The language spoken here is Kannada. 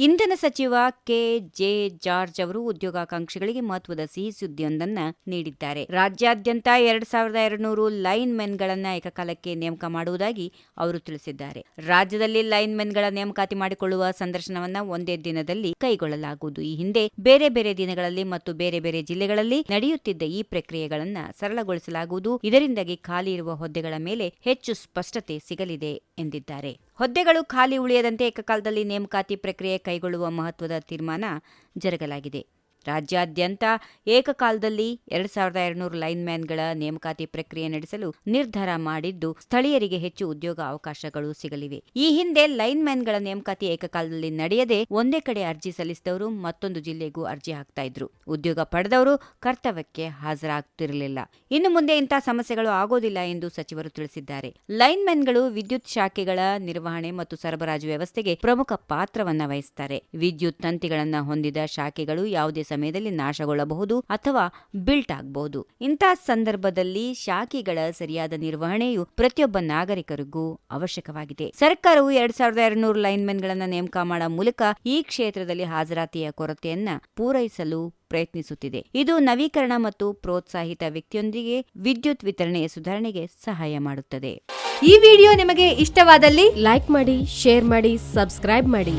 ಇಂಧನ ಸಚಿವ ಕೆ. ಜೆ. ಜಾರ್ಜ್ ಅವರು ಉದ್ಯೋಗಾಕಾಂಕ್ಷಿಗಳಿಗೆ ಮಹತ್ವದ ಸಿಹಿ ಸುದ್ದಿಯೊಂದನ್ನು ನೀಡಿದ್ದಾರೆ. ರಾಜ್ಯಾದ್ಯಂತ ಎರಡ್ ಸಾವಿರದ ಎರಡುನೂರು ಲೈನ್ ಮೆನ್ಗಳನ್ನ ಏಕಕಾಲಕ್ಕೆ ನೇಮಕ ಮಾಡುವುದಾಗಿ ಅವರು ತಿಳಿಸಿದ್ದಾರೆ. ರಾಜ್ಯದಲ್ಲಿ ಲೈನ್ ಮೆನ್ಗಳ ನೇಮಕಾತಿ ಮಾಡಿಕೊಳ್ಳುವ ಸಂದರ್ಶನವನ್ನ ಒಂದೇ ದಿನದಲ್ಲಿ ಕೈಗೊಳ್ಳಲಾಗುವುದು. ಈ ಹಿಂದೆ ಬೇರೆ ಬೇರೆ ದಿನಗಳಲ್ಲಿ ಮತ್ತು ಬೇರೆ ಬೇರೆ ಜಿಲ್ಲೆಗಳಲ್ಲಿ ನಡೆಯುತ್ತಿದ್ದ ಈ ಪ್ರಕ್ರಿಯೆಗಳನ್ನ ಸರಳಗೊಳಿಸಲಾಗುವುದು. ಇದರಿಂದಾಗಿ ಖಾಲಿ ಇರುವ ಹುದ್ದೆಗಳ ಮೇಲೆ ಹೆಚ್ಚು ಸ್ಪಷ್ಟತೆ ಸಿಗಲಿದೆ ಎಂದಿದ್ದಾರೆ. ಹುದ್ದೆಗಳು ಖಾಲಿ ಉಳಿಯದಂತೆ ಏಕಕಾಲದಲ್ಲಿ ನೇಮಕಾತಿ ಪ್ರಕ್ರಿಯೆ ಕೈಗೊಳ್ಳುವ ಮಹತ್ವದ ತೀರ್ಮಾನ ಜರುಗಲಾಗಿದೆ. ರಾಜ್ಯಾದ್ಯಂತ ಏಕಕಾಲದಲ್ಲಿ ಎರಡ್ ಸಾವಿರದ ಎರಡುನೂರು ಲೈನ್ಮ್ಯಾನ್ಗಳ ನೇಮಕಾತಿ ಪ್ರಕ್ರಿಯೆ ನಡೆಸಲು ನಿರ್ಧಾರ ಮಾಡಿದ್ದು, ಸ್ಥಳೀಯರಿಗೆ ಹೆಚ್ಚು ಉದ್ಯೋಗ ಅವಕಾಶಗಳು ಸಿಗಲಿವೆ. ಈ ಹಿಂದೆ ಲೈನ್ಮ್ಯಾನ್ಗಳ ನೇಮಕಾತಿ ಏಕಕಾಲದಲ್ಲಿ ನಡೆಯದೆ ಒಂದೇ ಕಡೆ ಅರ್ಜಿ ಸಲ್ಲಿಸಿದವರು ಮತ್ತೊಂದು ಜಿಲ್ಲೆಗೂ ಅರ್ಜಿ ಹಾಕ್ತಾ ಇದ್ರು. ಉದ್ಯೋಗ ಪಡೆದವರು ಕರ್ತವ್ಯಕ್ಕೆ ಹಾಜರಾಗ್ತಿರಲಿಲ್ಲ. ಇನ್ನು ಮುಂದೆ ಇಂತಹ ಸಮಸ್ಯೆಗಳು ಆಗೋದಿಲ್ಲ ಎಂದು ಸಚಿವರು ತಿಳಿಸಿದ್ದಾರೆ. ಲೈನ್ಮ್ಯಾನ್ಗಳು ವಿದ್ಯುತ್ ಶಾಖೆಗಳ ನಿರ್ವಹಣೆ ಮತ್ತು ಸರಬರಾಜು ವ್ಯವಸ್ಥೆಗೆ ಪ್ರಮುಖ ಪಾತ್ರವನ್ನ ವಹಿಸುತ್ತಾರೆ ವಿದ್ಯುತ್ ತಂತಿಗಳನ್ನ ಹೊಂದಿದ ಶಾಖೆಗಳು ಯಾವುದೇ ಸಮಯದಲ್ಲಿ ನಾಶಗೊಳ್ಳಬಹುದು ಅಥವಾ ಬಿಲ್ಟ್ ಆಗಬಹುದು. ಇಂತಹ ಸಂದರ್ಭದಲ್ಲಿ ಶಾಖೆಗಳ ಸರಿಯಾದ ನಿರ್ವಹಣೆಯು ಪ್ರತಿಯೊಬ್ಬ ನಾಗರಿಕರಿಗೂ ಅವಶ್ಯಕವಾಗಿದೆ. ಸರ್ಕಾರವು ಎರಡ್ ಸಾವಿರದ ಎರಡ್ನೂರು ಲೈನ್ಮೆನ್ಗಳನ್ನ ನೇಮಕ ಮಾಡುವ ಮೂಲಕ ಈ ಕ್ಷೇತ್ರದಲ್ಲಿ ಹಾಜರಾತಿಯ ಕೊರತೆಯನ್ನ ಪೂರೈಸಲು ಪ್ರಯತ್ನಿಸುತ್ತಿದೆ. ಇದು ನವೀಕರಣ ಮತ್ತು ಪ್ರೋತ್ಸಾಹಿತ ವ್ಯಕ್ತಿಯೊಂದಿಗೆ ವಿದ್ಯುತ್ ವಿತರಣೆಯ ಸುಧಾರಣೆಗೆ ಸಹಾಯ ಮಾಡುತ್ತದೆ. ಈ ವಿಡಿಯೋ ನಿಮಗೆ ಇಷ್ಟವಾದಲ್ಲಿ ಲೈಕ್ ಮಾಡಿ, ಶೇರ್ ಮಾಡಿ, ಸಬ್ಸ್ಕ್ರೈಬ್ ಮಾಡಿ.